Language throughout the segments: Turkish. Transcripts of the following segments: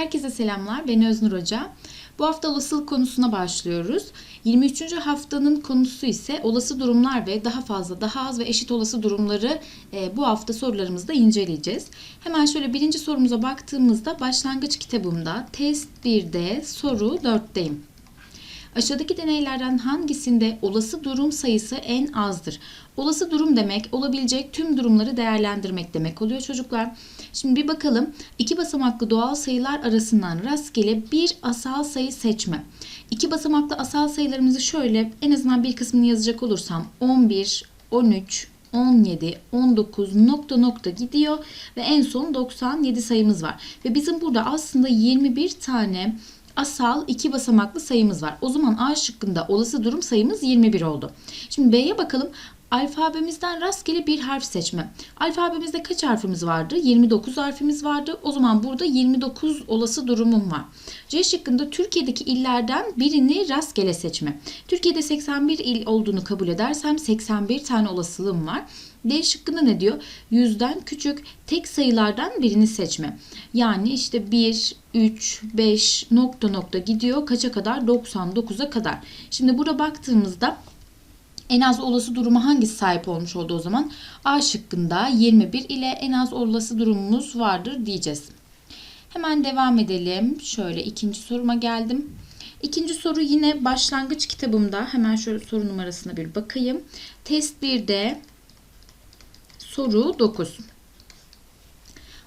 Herkese selamlar. Ben Öznur Hoca. Bu hafta olasılık konusuna başlıyoruz. 23. haftanın konusu ise olası durumlar ve daha fazla, daha az ve eşit olası durumları e, bu hafta sorularımızda inceleyeceğiz. Hemen şöyle birinci sorumuza baktığımızda başlangıç kitabımda test 1'de soru 4'teyim. Aşağıdaki deneylerden hangisinde olası durum sayısı en azdır? Olası durum demek olabilecek tüm durumları değerlendirmek demek oluyor çocuklar. Şimdi bir bakalım. İki basamaklı doğal sayılar arasından rastgele bir asal sayı seçme. İki basamaklı asal sayılarımızı şöyle en azından bir kısmını yazacak olursam 11, 13, 17, 19 nokta nokta gidiyor ve en son 97 sayımız var. Ve bizim burada aslında 21 tane asal iki basamaklı sayımız var. O zaman A şıkkında olası durum sayımız 21 oldu. Şimdi B'ye bakalım. Alfabemizden rastgele bir harf seçme. Alfabemizde kaç harfimiz vardı? 29 harfimiz vardı. O zaman burada 29 olası durumum var. C şıkkında Türkiye'deki illerden birini rastgele seçme. Türkiye'de 81 il olduğunu kabul edersem 81 tane olasılığım var. D şıkkında ne diyor? Yüzden küçük tek sayılardan birini seçme. Yani işte 1, 3, 5 nokta nokta gidiyor. Kaça kadar? 99'a kadar. Şimdi burada baktığımızda en az olası duruma hangisi sahip olmuş oldu o zaman? A şıkkında 21 ile en az olası durumumuz vardır diyeceğiz. Hemen devam edelim. Şöyle ikinci soruma geldim. İkinci soru yine başlangıç kitabımda. Hemen şöyle soru numarasına bir bakayım. Test 1'de soru 9.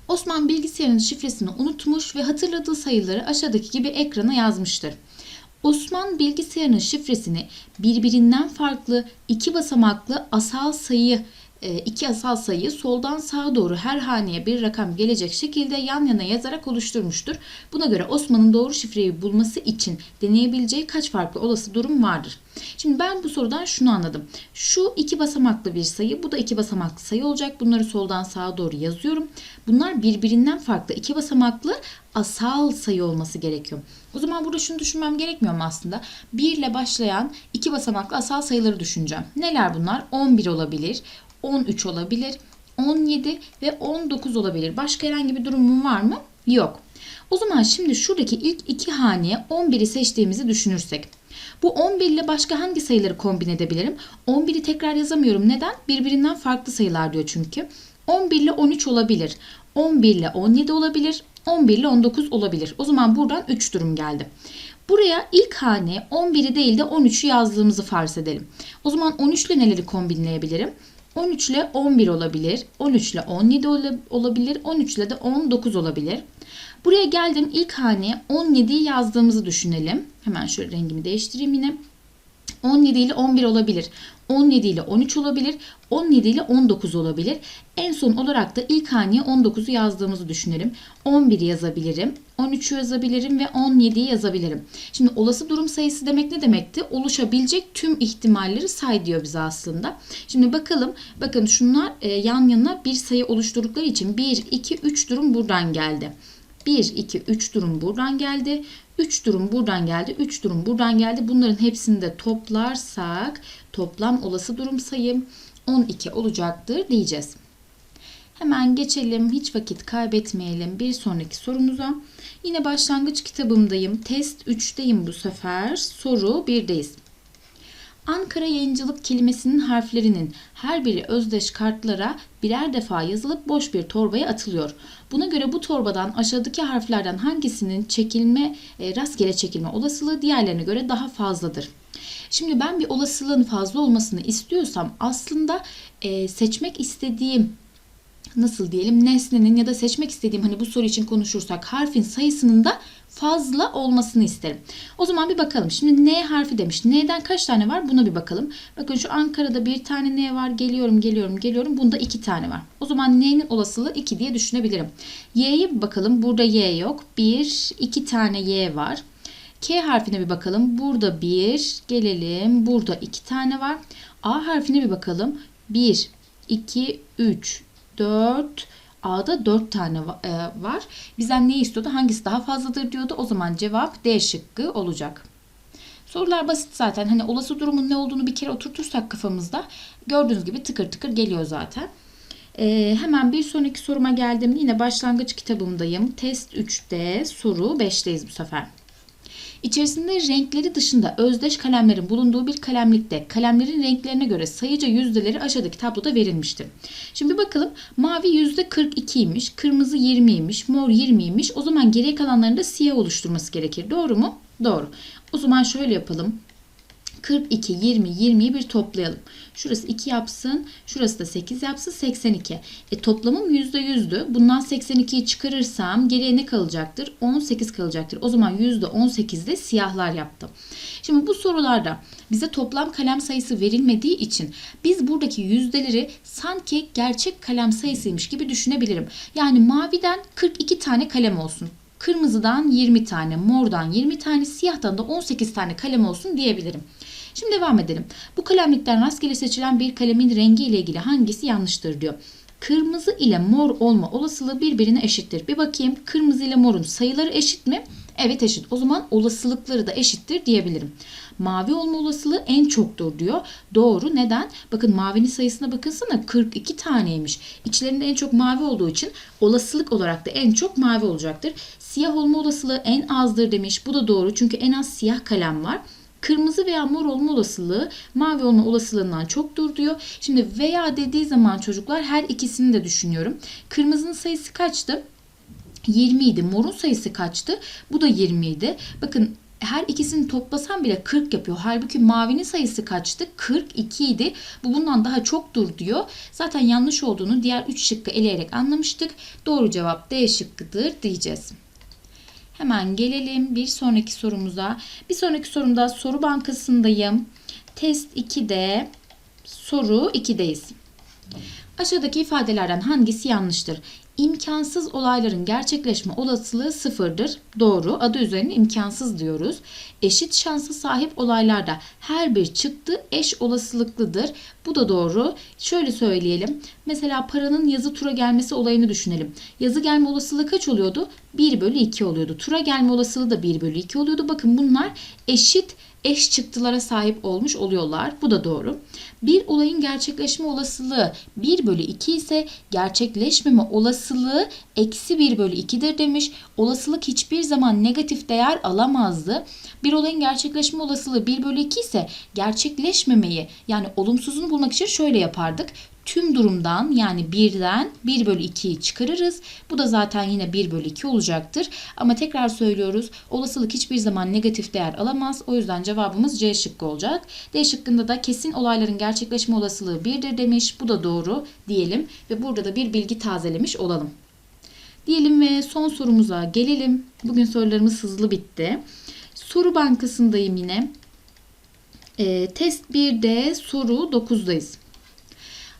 Osman bilgisayarın şifresini unutmuş ve hatırladığı sayıları aşağıdaki gibi ekrana yazmıştır. Osman bilgisayarının şifresini birbirinden farklı iki basamaklı asal sayı iki asal sayıyı soldan sağa doğru her haneye bir rakam gelecek şekilde yan yana yazarak oluşturmuştur. Buna göre Osman'ın doğru şifreyi bulması için deneyebileceği kaç farklı olası durum vardır? Şimdi ben bu sorudan şunu anladım. Şu iki basamaklı bir sayı, bu da iki basamaklı sayı olacak. Bunları soldan sağa doğru yazıyorum. Bunlar birbirinden farklı iki basamaklı asal sayı olması gerekiyor. O zaman burada şunu düşünmem gerekmiyor mu aslında? 1 ile başlayan iki basamaklı asal sayıları düşüneceğim. Neler bunlar? 11 olabilir, 13 olabilir, 17 ve 19 olabilir. Başka herhangi bir durumum var mı? Yok. O zaman şimdi şuradaki ilk iki haneye 11'i seçtiğimizi düşünürsek. Bu 11 ile başka hangi sayıları kombin edebilirim? 11'i tekrar yazamıyorum. Neden? Birbirinden farklı sayılar diyor çünkü. 11 ile 13 olabilir. 11 ile 17 olabilir. 11 ile 19 olabilir. O zaman buradan 3 durum geldi. Buraya ilk hane 11'i değil de 13'ü yazdığımızı farz edelim. O zaman 13 ile neleri kombinleyebilirim? 13 ile 11 olabilir. 13 ile 17 olabilir. 13 ile de 19 olabilir. Buraya geldim ilk haneye 17'yi yazdığımızı düşünelim. Hemen şöyle rengimi değiştireyim yine. 17 ile 11 olabilir. 17 ile 13 olabilir. 17 ile 19 olabilir. En son olarak da ilk haneye 19'u yazdığımızı düşünelim. 11 yazabilirim. 13'ü yazabilirim ve 17'yi yazabilirim. Şimdi olası durum sayısı demek ne demekti? Oluşabilecek tüm ihtimalleri say diyor bize aslında. Şimdi bakalım. Bakın şunlar e, yan yana bir sayı oluşturdukları için 1, 2, 3 durum buradan geldi. 1, 2, 3 durum buradan geldi. 3 durum buradan geldi. 3 durum buradan geldi. Bunların hepsini de toplarsak toplam olası durum sayım 12 olacaktır diyeceğiz. Hemen geçelim. Hiç vakit kaybetmeyelim. Bir sonraki sorumuza. Yine başlangıç kitabımdayım. Test 3'teyim bu sefer. Soru 1'deyiz. Ankara yayıncılık kelimesinin harflerinin her biri özdeş kartlara birer defa yazılıp boş bir torbaya atılıyor. Buna göre bu torbadan aşağıdaki harflerden hangisinin çekilme, e, rastgele çekilme olasılığı diğerlerine göre daha fazladır. Şimdi ben bir olasılığın fazla olmasını istiyorsam aslında e, seçmek istediğim nasıl diyelim nesnenin ya da seçmek istediğim hani bu soru için konuşursak harfin sayısının da fazla olmasını isterim. O zaman bir bakalım. Şimdi N harfi demiş. N'den kaç tane var? Buna bir bakalım. Bakın şu Ankara'da bir tane N var. Geliyorum, geliyorum, geliyorum. Bunda iki tane var. O zaman N'nin olasılığı 2 diye düşünebilirim. Y'ye bir bakalım. Burada Y yok. 1, 2 tane Y var. K harfine bir bakalım. Burada 1, gelelim. Burada 2 tane var. A harfine bir bakalım. 1, 2, 3, 4, A'da 4 tane e, var. Bizden ne istiyordu? Hangisi daha fazladır diyordu. O zaman cevap D şıkkı olacak. Sorular basit zaten. Hani olası durumun ne olduğunu bir kere oturtursak kafamızda gördüğünüz gibi tıkır tıkır geliyor zaten. Ee, hemen bir sonraki soruma geldim. Yine başlangıç kitabımdayım. Test 3'te soru 5'teyiz bu sefer. İçerisinde renkleri dışında özdeş kalemlerin bulunduğu bir kalemlikte kalemlerin renklerine göre sayıca yüzdeleri aşağıdaki tabloda verilmiştir. Şimdi bakalım mavi yüzde 42'ymiş, kırmızı 20'ymiş, mor 20'ymiş. O zaman geriye kalanların da siyah oluşturması gerekir. Doğru mu? Doğru. O zaman şöyle yapalım. 42, 20, 20'yi bir toplayalım. Şurası 2 yapsın. Şurası da 8 yapsın. 82. E toplamım %100'dü. Bundan 82'yi çıkarırsam geriye ne kalacaktır? 18 kalacaktır. O zaman %18'de siyahlar yaptım. Şimdi bu sorularda bize toplam kalem sayısı verilmediği için biz buradaki yüzdeleri sanki gerçek kalem sayısıymış gibi düşünebilirim. Yani maviden 42 tane kalem olsun. Kırmızıdan 20 tane, mordan 20 tane, siyahtan da 18 tane kalem olsun diyebilirim. Şimdi devam edelim. Bu kalemlikten rastgele seçilen bir kalemin rengi ile ilgili hangisi yanlıştır diyor. Kırmızı ile mor olma olasılığı birbirine eşittir. Bir bakayım kırmızı ile morun sayıları eşit mi? Evet eşit. O zaman olasılıkları da eşittir diyebilirim. Mavi olma olasılığı en çoktur diyor. Doğru. Neden? Bakın mavinin sayısına bakınsana 42 taneymiş. İçlerinde en çok mavi olduğu için olasılık olarak da en çok mavi olacaktır. Siyah olma olasılığı en azdır demiş. Bu da doğru. Çünkü en az siyah kalem var. Kırmızı veya mor olma olasılığı mavi olma olasılığından çoktur diyor. Şimdi veya dediği zaman çocuklar her ikisini de düşünüyorum. Kırmızının sayısı kaçtı? 20 idi. Morun sayısı kaçtı? Bu da 20 idi. Bakın her ikisini toplasam bile 40 yapıyor. Halbuki mavinin sayısı kaçtı? 42 idi. Bu bundan daha çoktur diyor. Zaten yanlış olduğunu diğer 3 şıkkı eleyerek anlamıştık. Doğru cevap D şıkkıdır diyeceğiz. Hemen gelelim bir sonraki sorumuza. Bir sonraki sorumda soru bankasındayım. Test 2'de soru 2'deyiz. Aşağıdaki ifadelerden hangisi yanlıştır? İmkansız olayların gerçekleşme olasılığı sıfırdır. Doğru. Adı üzerine imkansız diyoruz. Eşit şansa sahip olaylarda her bir çıktı eş olasılıklıdır. Bu da doğru. Şöyle söyleyelim. Mesela paranın yazı tura gelmesi olayını düşünelim. Yazı gelme olasılığı kaç oluyordu? 1 bölü 2 oluyordu. Tura gelme olasılığı da 1 bölü 2 oluyordu. Bakın bunlar eşit eş çıktılara sahip olmuş oluyorlar. Bu da doğru. Bir olayın gerçekleşme olasılığı 1 bölü 2 ise gerçekleşmeme olasılığı eksi 1 bölü 2'dir demiş. Olasılık hiçbir zaman negatif değer alamazdı. Bir olayın gerçekleşme olasılığı 1 bölü 2 ise gerçekleşmemeyi yani olumsuzunu bulmak için şöyle yapardık tüm durumdan yani 1'den 1 bölü 2'yi çıkarırız. Bu da zaten yine 1 bölü 2 olacaktır. Ama tekrar söylüyoruz olasılık hiçbir zaman negatif değer alamaz. O yüzden cevabımız C şıkkı olacak. D şıkkında da kesin olayların gerçekleşme olasılığı 1'dir demiş. Bu da doğru diyelim ve burada da bir bilgi tazelemiş olalım. Diyelim ve son sorumuza gelelim. Bugün sorularımız hızlı bitti. Soru bankasındayım yine. E, test 1'de soru 9'dayız.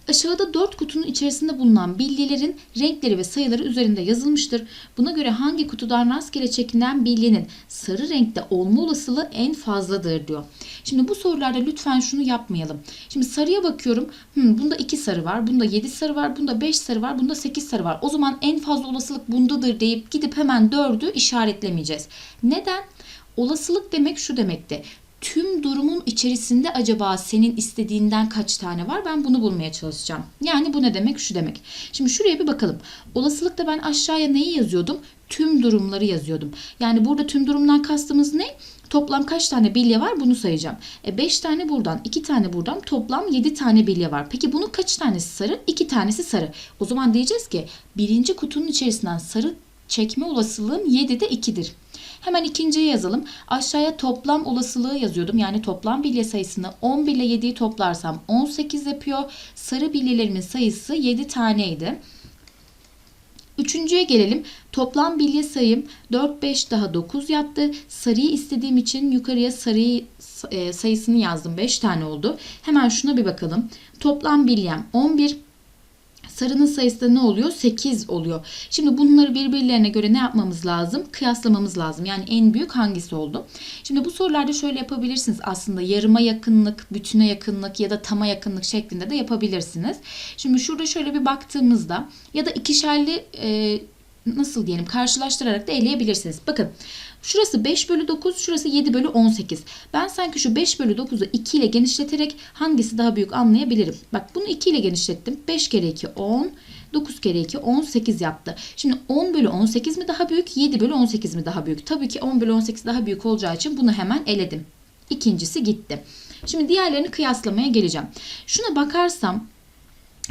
Aşağıda 4 kutunun içerisinde bulunan bilgilerin renkleri ve sayıları üzerinde yazılmıştır. Buna göre hangi kutudan rastgele çekilen bilginin sarı renkte olma olasılığı en fazladır diyor. Şimdi bu sorularda lütfen şunu yapmayalım. Şimdi sarıya bakıyorum. Hmm, bunda 2 sarı var, bunda 7 sarı var, bunda 5 sarı var, bunda 8 sarı var. O zaman en fazla olasılık bundadır deyip gidip hemen 4'ü işaretlemeyeceğiz. Neden? Olasılık demek şu demekti tüm durumun içerisinde acaba senin istediğinden kaç tane var? Ben bunu bulmaya çalışacağım. Yani bu ne demek? Şu demek. Şimdi şuraya bir bakalım. Olasılıkta ben aşağıya neyi yazıyordum? Tüm durumları yazıyordum. Yani burada tüm durumdan kastımız ne? Toplam kaç tane bilye var bunu sayacağım. E 5 tane buradan, 2 tane buradan toplam 7 tane bilye var. Peki bunun kaç tanesi sarı? 2 tanesi sarı. O zaman diyeceğiz ki birinci kutunun içerisinden sarı çekme olasılığım 7'de 2'dir. Hemen ikinciye yazalım. Aşağıya toplam olasılığı yazıyordum. Yani toplam bilye sayısını 11 ile 7'yi toplarsam 18 yapıyor. Sarı bilyelerimin sayısı 7 taneydi. Üçüncüye gelelim. Toplam bilye sayım 4, 5 daha 9 yaptı. Sarıyı istediğim için yukarıya sarıyı e, sayısını yazdım. 5 tane oldu. Hemen şuna bir bakalım. Toplam bilyem 11. Sarının sayısı da ne oluyor? 8 oluyor. Şimdi bunları birbirlerine göre ne yapmamız lazım? Kıyaslamamız lazım. Yani en büyük hangisi oldu? Şimdi bu sorularda şöyle yapabilirsiniz. Aslında yarıma yakınlık, bütüne yakınlık ya da tama yakınlık şeklinde de yapabilirsiniz. Şimdi şurada şöyle bir baktığımızda ya da ikişerli e, nasıl diyelim karşılaştırarak da eleyebilirsiniz. Bakın şurası 5 bölü 9 şurası 7 bölü 18. Ben sanki şu 5 bölü 9'u 2 ile genişleterek hangisi daha büyük anlayabilirim. Bak bunu 2 ile genişlettim. 5 kere 2 10. 9 kere 2 18 yaptı. Şimdi 10 bölü 18 mi daha büyük 7 bölü 18 mi daha büyük? Tabii ki 10 bölü 18 daha büyük olacağı için bunu hemen eledim. İkincisi gitti. Şimdi diğerlerini kıyaslamaya geleceğim. Şuna bakarsam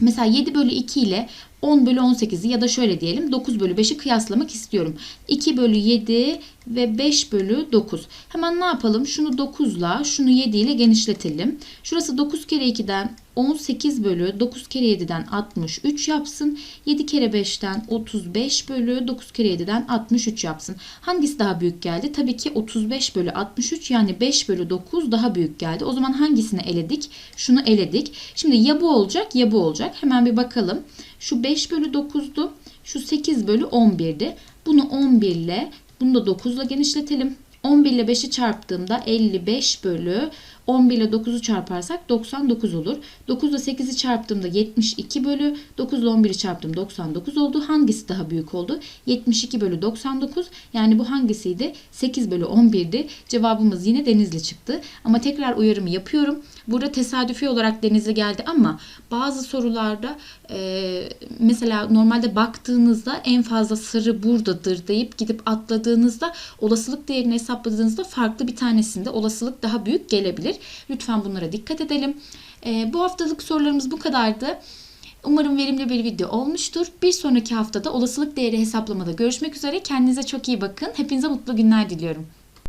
Mesela 7 bölü 2 ile 10 bölü 18'i ya da şöyle diyelim 9 bölü 5'i kıyaslamak istiyorum. 2 bölü 7 ve 5 bölü 9. Hemen ne yapalım? Şunu 9 ile şunu 7 ile genişletelim. Şurası 9 kere 2'den 18 bölü 9 kere 7'den 63 yapsın. 7 kere 5'ten 35 bölü 9 kere 7'den 63 yapsın. Hangisi daha büyük geldi? Tabii ki 35 bölü 63 yani 5 bölü 9 daha büyük geldi. O zaman hangisini eledik? Şunu eledik. Şimdi ya bu olacak ya bu olacak. Hemen bir bakalım. Şu 5 bölü 9'du. Şu 8 bölü 11'di. Bunu 11 ile bunu da 9 ile genişletelim. 11 ile 5'i çarptığımda 55 bölü 11 ile 9'u çarparsak 99 olur. 9 ile 8'i çarptığımda 72 bölü 9 ile 11'i çarptım 99 oldu. Hangisi daha büyük oldu? 72 bölü 99 yani bu hangisiydi? 8 bölü 11'di. Cevabımız yine Denizli çıktı. Ama tekrar uyarımı yapıyorum. Burada tesadüfi olarak Denizli geldi ama bazı sorularda e, mesela normalde baktığınızda en fazla sarı buradadır deyip gidip atladığınızda olasılık değerini hesapladığınızda farklı bir tanesinde olasılık daha büyük gelebilir. Lütfen bunlara dikkat edelim. E, bu haftalık sorularımız bu kadardı. Umarım verimli bir video olmuştur. Bir sonraki haftada olasılık değeri hesaplamada görüşmek üzere. Kendinize çok iyi bakın. Hepinize mutlu günler diliyorum.